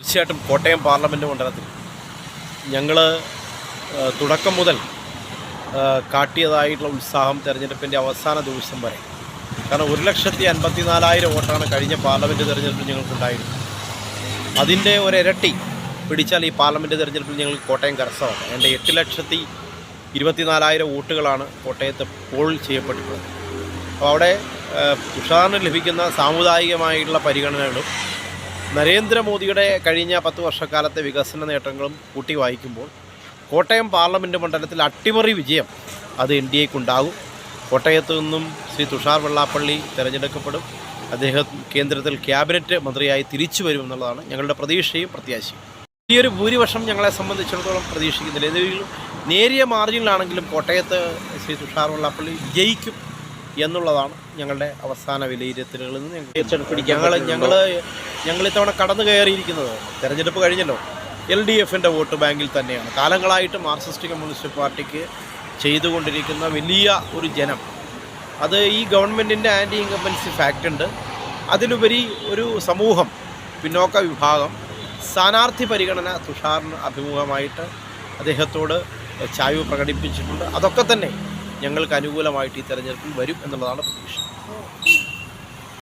തീർച്ചയായിട്ടും കോട്ടയം പാർലമെന്റ് മണ്ഡലത്തിൽ ഞങ്ങൾ തുടക്കം മുതൽ കാട്ടിയതായിട്ടുള്ള ഉത്സാഹം തെരഞ്ഞെടുപ്പിന്റെ അവസാന ദിവസം വരെ. കാരണം ഒരു ലക്ഷത്തി അൻപത്തി നാലായിരം വോട്ടാണ് കഴിഞ്ഞ പാർലമെന്റ് തെരഞ്ഞെടുപ്പിൽ ഞങ്ങൾക്കുണ്ടായിരുന്നത്. അതിന്റെ ഒരു ഇരട്ടി പിടിച്ചാൽ ഈ പാർലമെന്റ് തെരഞ്ഞെടുപ്പിൽ ഞങ്ങൾ കോട്ടയം കരസ്ഥമാണ് എന്റെ എട്ട് ലക്ഷത്തി ഇരുപത്തിനാലായിരം വോട്ടുകളാണ് കോട്ടയത്ത് പോൾ ചെയ്യപ്പെട്ടിട്ടുള്ളത്. അപ്പോൾ അവിടെ തുഷാറിന് ലഭിക്കുന്ന സാമുദായികമായിട്ടുള്ള പരിഗണനകളും നരേന്ദ്രമോദിയുടെ കഴിഞ്ഞ പത്ത് വർഷക്കാലത്തെ വികസന നേട്ടങ്ങളും കൂട്ടി വായിക്കുമ്പോൾ കോട്ടയം പാർലമെന്റ് മണ്ഡലത്തിൽ അട്ടിമറി വിജയം അത് എൻ ഡി എക്കുണ്ടാകും. കോട്ടയത്തു നിന്നും ശ്രീ തുഷാർ വെള്ളാപ്പള്ളി തിരഞ്ഞെടുക്കപ്പെടും. അദ്ദേഹം കേന്ദ്രത്തിൽ ക്യാബിനറ്റ് മന്ത്രിയായി തിരിച്ചു വരുമെന്നുള്ളതാണ് ഞങ്ങളുടെ പ്രതീക്ഷയും പ്രത്യാശയും. ഈ ഒരു ഭൂരിപക്ഷം ഞങ്ങളെ സംബന്ധിച്ചിടത്തോളം പ്രതീക്ഷിക്കുന്നില്ല. ഏതെങ്കിലും നേരിയ മാർജിനിലാണെങ്കിലും കോട്ടയത്ത് ശ്രീ തുഷാർ വെള്ളാപ്പള്ളി ജയിക്കും എന്നുള്ളതാണ് ഞങ്ങളുടെ അവസാന വിലയിരുത്തലുകളിൽ നിന്ന് ഞങ്ങൾ ഞങ്ങൾ ഞങ്ങൾ ഇത്തവണ കടന്നു കയറിയിരിക്കുന്നത്. തെരഞ്ഞെടുപ്പ് കഴിഞ്ഞല്ലോ. എൽ ഡി എഫിന്റെ വോട്ട് ബാങ്കിൽ തന്നെയാണ്. കാലങ്ങളായിട്ട് മാർക്സിസ്റ്റ് കമ്മ്യൂണിസ്റ്റ് പാർട്ടിക്ക് ചെയ്തുകൊണ്ടിരിക്കുന്ന വലിയ ഒരു ജനം. അത് ഈ ഗവൺമെന്റിന്റെ ആന്റി ഇൻകമ്പൻസി ഫാക്റ്റ് ഉണ്ട്. അതിലുപരി ഒരു സമൂഹം പിന്നോക്ക വിഭാഗം സ്ഥാനാർത്ഥി പരിഗണന തുഷാറിന് അഭിമുഖമായിട്ട് അദ്ദേഹത്തോട് ചായ്വ് പ്രകടിപ്പിച്ചിട്ടുണ്ട്. അതൊക്കെ തന്നെ ഞങ്ങൾക്ക് അനുകൂലമായിട്ട് ഈ തെരഞ്ഞെടുപ്പിൽ വരും എന്നുള്ളതാണ് പ്രതീക്ഷ.